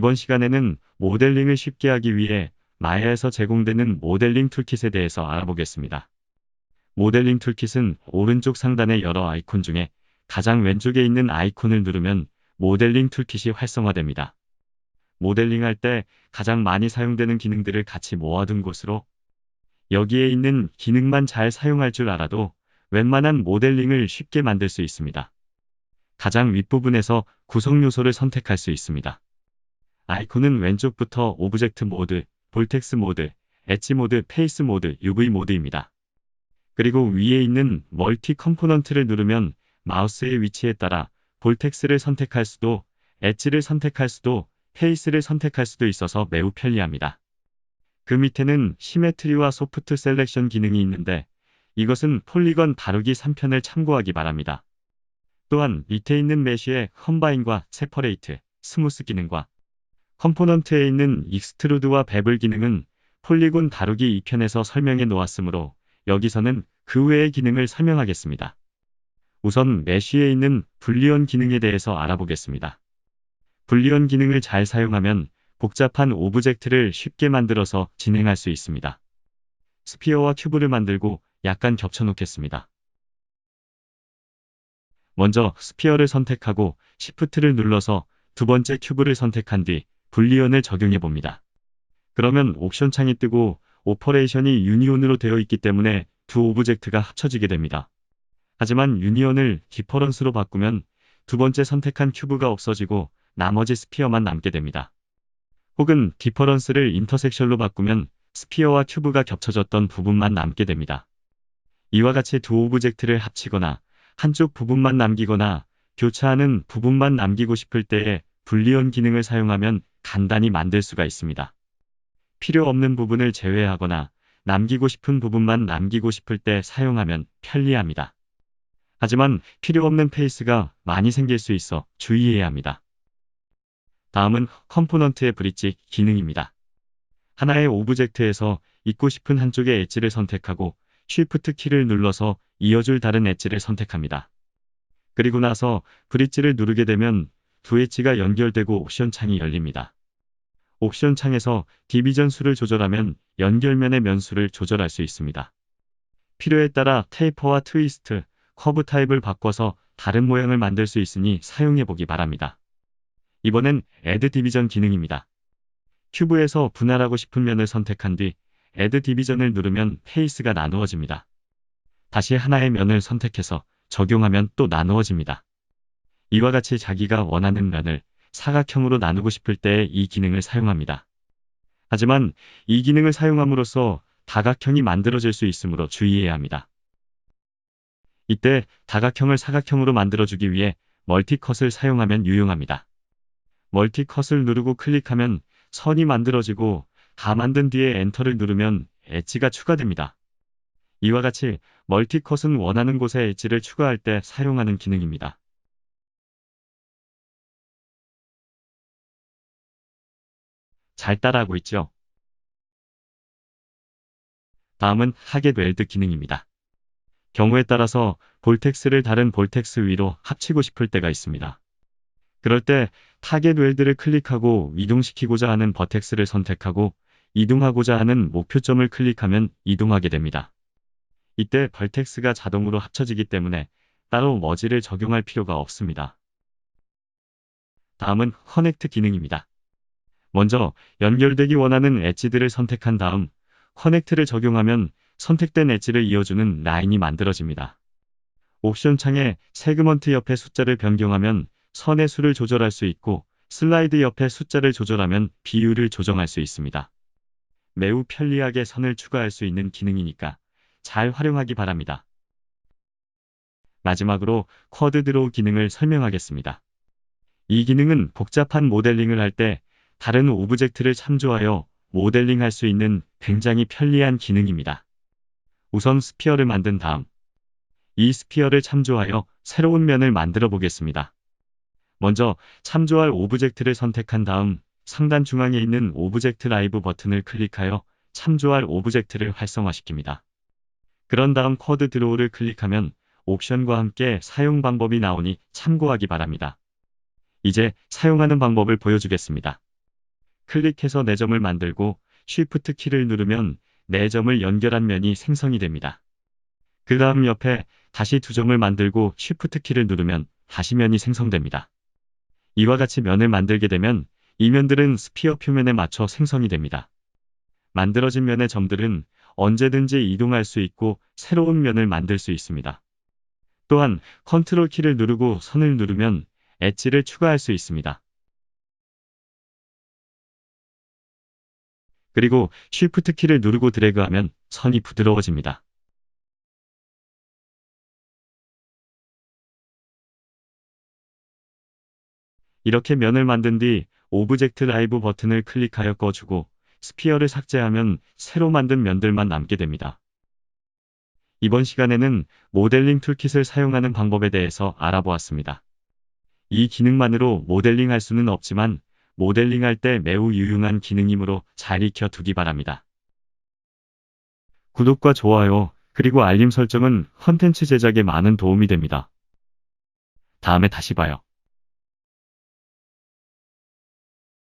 이번 시간에는 모델링을 쉽게 하기 위해 마야에서 제공되는 모델링 툴킷에 대해서 알아보겠습니다. 모델링 툴킷은 오른쪽 상단의 여러 아이콘 중에 가장 왼쪽에 있는 아이콘을 누르면 모델링 툴킷이 활성화됩니다. 모델링 할 때 가장 많이 사용되는 기능들을 같이 모아둔 곳으로 여기에 있는 기능만 잘 사용할 줄 알아도 웬만한 모델링을 쉽게 만들 수 있습니다. 가장 윗부분에서 구성 요소를 선택할 수 있습니다. 아이콘은 왼쪽부터 오브젝트 모드, 볼텍스 모드, 엣지 모드, 페이스 모드, UV 모드입니다. 그리고 위에 있는 멀티 컴포넌트를 누르면 마우스의 위치에 따라 볼텍스를 선택할 수도, 엣지를 선택할 수도, 페이스를 선택할 수도 있어서 매우 편리합니다. 그 밑에는 시메트리와 소프트 셀렉션 기능이 있는데 이것은 폴리건 다루기 3편을 참고하기 바랍니다. 또한 밑에 있는 메쉬의 컴바인과 세퍼레이트, 스무스 기능과 컴포넌트에 있는 익스트루드와 베블 기능은 폴리곤 다루기 2편에서 설명해 놓았으므로 여기서는 그 외의 기능을 설명하겠습니다. 우선 메쉬에 있는 불리언 기능에 대해서 알아보겠습니다. 불리언 기능을 잘 사용하면 복잡한 오브젝트를 쉽게 만들어서 진행할 수 있습니다. 스피어와 큐브를 만들고 약간 겹쳐 놓겠습니다. 먼저 스피어를 선택하고 시프트를 눌러서 두 번째 큐브를 선택한 뒤 불리언을 적용해 봅니다. 그러면 옵션 창이 뜨고 오퍼레이션이 유니온으로 되어 있기 때문에 두 오브젝트가 합쳐지게 됩니다. 하지만 유니온을 디퍼런스로 바꾸면 두 번째 선택한 큐브가 없어지고 나머지 스피어만 남게 됩니다. 혹은 디퍼런스를 인터섹션로 바꾸면 스피어와 큐브가 겹쳐졌던 부분만 남게 됩니다. 이와 같이 두 오브젝트를 합치거나 한쪽 부분만 남기거나 교차하는 부분만 남기고 싶을 때에 불리언 기능을 사용하면 간단히 만들 수가 있습니다. 필요 없는 부분을 제외하거나 남기고 싶은 부분만 남기고 싶을 때 사용하면 편리합니다. 하지만 필요 없는 페이스가 많이 생길 수 있어 주의해야 합니다. 다음은 컴포넌트의 브릿지 기능입니다. 하나의 오브젝트에서 있고 싶은 한쪽의 엣지를 선택하고 쉬프트 키를 눌러서 이어줄 다른 엣지를 선택합니다. 그리고 나서 브릿지를 누르게 되면 두 엣지가 연결되고 옵션 창이 열립니다. 옵션 창에서 디비전 수를 조절하면 연결면의 면수를 조절할 수 있습니다. 필요에 따라 테이퍼와 트위스트, 커브 타입을 바꿔서 다른 모양을 만들 수 있으니 사용해 보기 바랍니다. 이번엔 Add 디비전 기능입니다. 큐브에서 분할하고 싶은 면을 선택한 뒤 Add 디비전을 누르면 페이스가 나누어집니다. 다시 하나의 면을 선택해서 적용하면 또 나누어집니다. 이와 같이 자기가 원하는 면을 사각형으로 나누고 싶을 때 이 기능을 사용합니다. 하지만 이 기능을 사용함으로써 다각형이 만들어질 수 있으므로 주의해야 합니다. 이때 다각형을 사각형으로 만들어주기 위해 멀티컷을 사용하면 유용합니다. 멀티컷을 누르고 클릭하면 선이 만들어지고 다 만든 뒤에 엔터를 누르면 엣지가 추가됩니다. 이와 같이 멀티컷은 원하는 곳에 엣지를 추가할 때 사용하는 기능입니다. 잘 따라하고 있죠? 다음은 하겟 웰드 기능입니다. 경우에 따라서 볼텍스를 다른 볼텍스 위로 합치고 싶을 때가 있습니다. 그럴 때 타겟 웰드를 클릭하고 이동시키고자 하는 버텍스를 선택하고 이동하고자 하는 목표점을 클릭하면 이동하게 됩니다. 이때 벌텍스가 자동으로 합쳐지기 때문에 따로 머지를 적용할 필요가 없습니다. 다음은 커넥트 기능입니다. 먼저 연결되기 원하는 엣지들을 선택한 다음 커넥트를 적용하면 선택된 엣지를 이어주는 라인이 만들어집니다. 옵션 창에 세그먼트 옆에 숫자를 변경하면 선의 수를 조절할 수 있고 슬라이드 옆에 숫자를 조절하면 비율을 조정할 수 있습니다. 매우 편리하게 선을 추가할 수 있는 기능이니까 잘 활용하기 바랍니다. 마지막으로 쿼드 드로우 기능을 설명하겠습니다. 이 기능은 복잡한 모델링을 할 때 다른 오브젝트를 참조하여 모델링할 수 있는 굉장히 편리한 기능입니다. 우선 스피어를 만든 다음 이 스피어를 참조하여 새로운 면을 만들어 보겠습니다. 먼저 참조할 오브젝트를 선택한 다음 상단 중앙에 있는 오브젝트 라이브 버튼을 클릭하여 참조할 오브젝트를 활성화시킵니다. 그런 다음 쿼드 드로우를 클릭하면 옵션과 함께 사용 방법이 나오니 참고하기 바랍니다. 이제 사용하는 방법을 보여주겠습니다. 클릭해서 내 점을 만들고 Shift 키를 누르면 내 점을 연결한 면이 생성이 됩니다. 그 다음 옆에 다시 두 점을 만들고 Shift 키를 누르면 다시 면이 생성됩니다. 이와 같이 면을 만들게 되면 이 면들은 스피어 표면에 맞춰 생성이 됩니다. 만들어진 면의 점들은 언제든지 이동할 수 있고 새로운 면을 만들 수 있습니다. 또한 컨트롤 키를 누르고 선을 누르면 엣지를 추가할 수 있습니다. 그리고 Shift 키를 누르고 드래그하면 선이 부드러워집니다. 이렇게 면을 만든 뒤 오브젝트 라이브 버튼을 클릭하여 꺼주고 스피어를 삭제하면 새로 만든 면들만 남게 됩니다. 이번 시간에는 모델링 툴킷을 사용하는 방법에 대해서 알아보았습니다. 이 기능만으로 모델링 할 수는 없지만 모델링 할 때 매우 유용한 기능이므로 잘 익혀두기 바랍니다. 구독과 좋아요, 그리고 알림 설정은 컨텐츠 제작에 많은 도움이 됩니다. 다음에 다시 봐요.